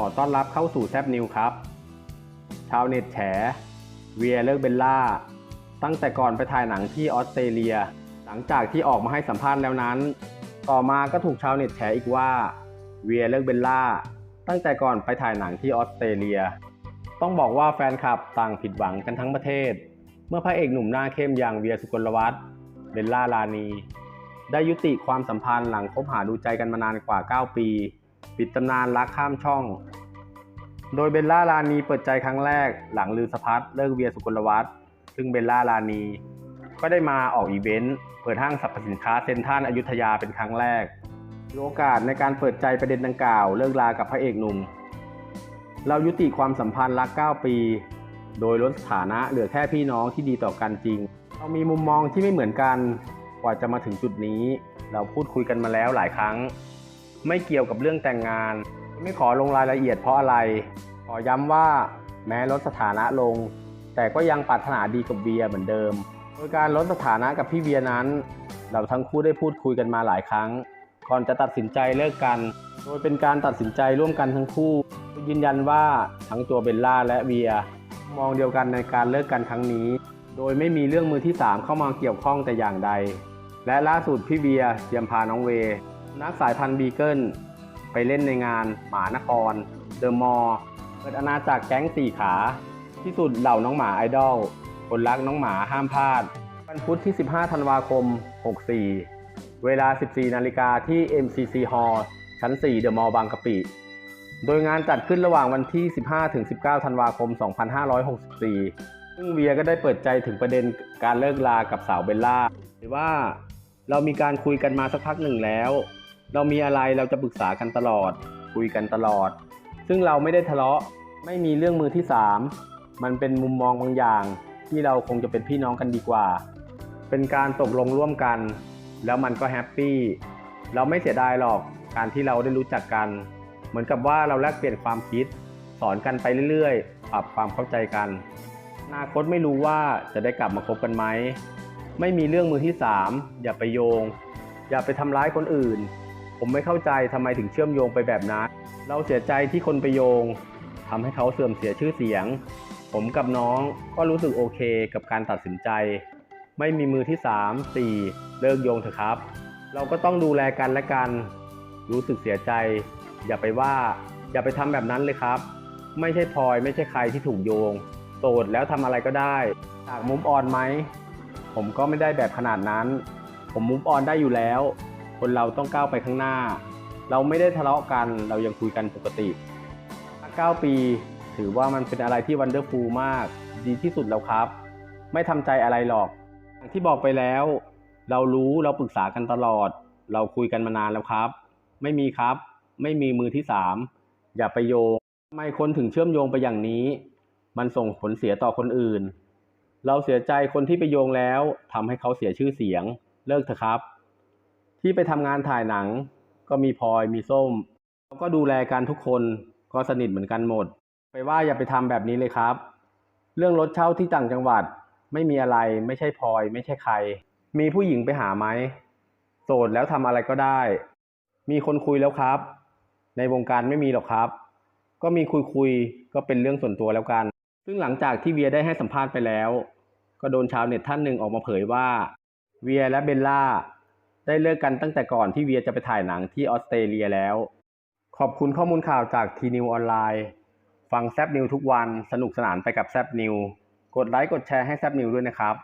ขอต้อนรับเข้าสู่แซบนิวครับ ชาวเน็ตแฉ เวียเลิกเบลล่า ตั้งแต่ก่อนไปถ่ายหนังที่ออสเตรเลีย หลังจากที่ออกมาให้สัมภาษณ์แล้วนั้น ต่อมาก็ถูกชาวเน็ตแฉอีกว่า เวียเลิกเบลล่า ตั้งแต่ก่อนไปถ่ายหนังที่ออสเตรเลีย ต้องบอกว่าแฟนคลับต่างผิดหวังกันทั้งประเทศ เมื่อพระเอกหนุ่มหน้าเข้มอย่างเวียสุกลวัฒน์เบลล่าลานี ได้ยุติความสัมพันธ์หลังคบหาดูใจกันมานานกว่า 9 ปี ปิดตำนานรักข้ามช่อง โดยเบลล่าลานีเปิดใจครั้งแรกหลังลือสพัดเลิกเวียสุกลวัฒน์ซึ่งเบลล่าลานีก็ได้มาออกอีเวนต์ เปิดห้างสรรพสินค้าเซ็นทรัลอยุธยาเป็นครั้งแรกมีโอกาสในการเปิดใจประเด็นดังกล่าวเลิกลากับพระเอกหนุ่ม เรายุติความสัมพันธ์รัก 9 ปี โดยลดสถานะเหลือแค่พี่น้องที่ดีต่อกันจริง เรามีมุมมองที่ไม่เหมือนกัน กว่าจะมาถึงจุดนี้ เราพูดคุยกันมาแล้วหลายครั้ง ไม่เกี่ยวกับเรื่องแต่งงาน ไม่ขอลงรายละเอียดเพราะอะไร ขอย้ำว่าแม้ลดสถานะลง แต่ก็ยังปรารถนาดีกับเวียเหมือนเดิม โดยการลดสถานะกับพี่เวียนั้น เราทั้งคู่ได้พูดคุยกันมาหลายครั้ง ก่อนจะตัดสินใจเลิกกัน โดยเป็นการตัดสินใจร่วมกันทั้งคู่ ยืนยันว่าทั้งตัวเบลล่าและเวียมองเดียวกันในการเลิกกันครั้งนี้ โดยไม่มีเรื่องมือที่ 3 เข้ามาเกี่ยวข้องแต่อย่างใด และล่าสุดพี่เวียเตรียมพาน้องเว นักสายพันธุ์บีเกิลไปเล่นในงานหมานคร เดอะมอลล์เปิดอาณาจักรแก๊งสี่ขา ที่สุดเหล่าน้องหมาไอดอลคนรักน้องหมาห้ามพลาด วันพุธที่ 15 ธันวาคม 64 เวลา 14 นาฬิกาที่ MCC Hall ชั้น 4 เดอะมอลล์บางกะปิ โดยงานจัดขึ้นระหว่างวันที่ 15-19 ธันวาคม 2564 ซึ่งเวียก็ได้เปิดใจถึงประเด็นการเลิกลากับสาวเบลล่าหรือว่าเรามีการคุยกันมาสักพักหนึ่งแล้ว เรามีอะไรเราจะปรึกษากันตลอด คุยกันตลอด ซึ่งเราไม่ได้ทะเลาะไม่มีเรื่องมือที่สามมันเป็นมุมมองบางอย่าง ที่เราคงจะเป็นพี่น้องกันดีกว่า เป็นการตกลงร่วมกัน แล้วมันก็แฮปปี้เราไม่เสียดายหรอกการที่เราได้รู้จักกัน เหมือนกับว่าเราแลกเปลี่ยนความคิด สอนกันไปเรื่อยๆ ปรับความเข้าใจกันอนาคตไม่รู้ว่าจะได้กลับมาคบกันไหมไม่มีเรื่องมือที่สามอย่าไปโยง อย่าไปทำร้ายคนอื่น ผมไม่เข้าใจทำไมถึงเชื่อมโยงไปแบบนั้น เราเสียใจที่คนไปโยงทำให้เขาเสื่อมเสียชื่อเสียง ผมกับน้องก็รู้สึกโอเคกับการตัดสินใจ ไม่มีมือที่ 3 4 เลิกโยงเถอะครับ เราก็ต้องดูแลกันและกัน รู้สึกเสียใจ อย่าไปว่า อย่าไปทำแบบนั้นเลยครับ ไม่ใช่พลอยไม่ใช่ใครที่ถูกโยง โสดแล้วทำอะไรก็ได้จากมุมออนไหม ผมก็ไม่ได้แบบขนาดนั้น ผมมุมออนได้อยู่แล้ว คนเราต้องก้าวไปข้างหน้า เราไม่ได้ทะเลาะกันเรายังคุยกันปกติ 9 ปี ถือว่ามันเป็นอะไรที่วันเดอร์ฟูลมาก ดีที่สุดแล้วครับ ไม่ทำใจอะไรหรอกอย่างที่บอกไปแล้ว เรารู้เราปรึกษากันตลอด เราคุยกันมานานแล้วครับ ไม่มีครับ ไม่มีมือที่สามอย่าไปโยงทำไมคนถึงเชื่อมโยงไปอย่างนี้ มันส่งผลเสียต่อคนอื่น เราเสียใจคนที่ไปโยงแล้วทำให้เขาเสียชื่อเสียง เลิกเถอะครับ ที่ไปทำงานถ่ายหนัง ก็มีพลอยมีส้มเราก็ดูแลกันทุกคนก็สนิทเหมือนกันหมด ไปว่าอย่าไปทำแบบนี้เลยครับ เรื่องรถเช่าที่ต่างจังหวัดไม่มีอะไรไม่ใช่พลอย ไม่ใช่ใคร มีผู้หญิงไปหาไหมโสดแล้วทำอะไรก็ได้ มีคนคุยแล้วครับ ในวงการไม่มีหรอกครับ ก็มีคุยคุยๆก็เป็นเรื่องส่วนตัวแล้วกัน ซึ่งหลังจากที่เวียได้ให้สัมภาษณ์ไปแล้ว ก็โดนชาวเน็ตท่านหนึ่งออกมาเผยว่า เวียและเบลล่า ได้เลิกกันตั้งแต่ก่อนที่เวียจะไปถ่ายหนังที่ออสเตรเลียแล้ว ขอบคุณข้อมูลข่าวจากทีนิวออนไลน์ ฟังแซบนิวทุกวันสนุกสนานไปกับแซบนิว กดไลค์กดแชร์ให้แซบนิวด้วยนะครับ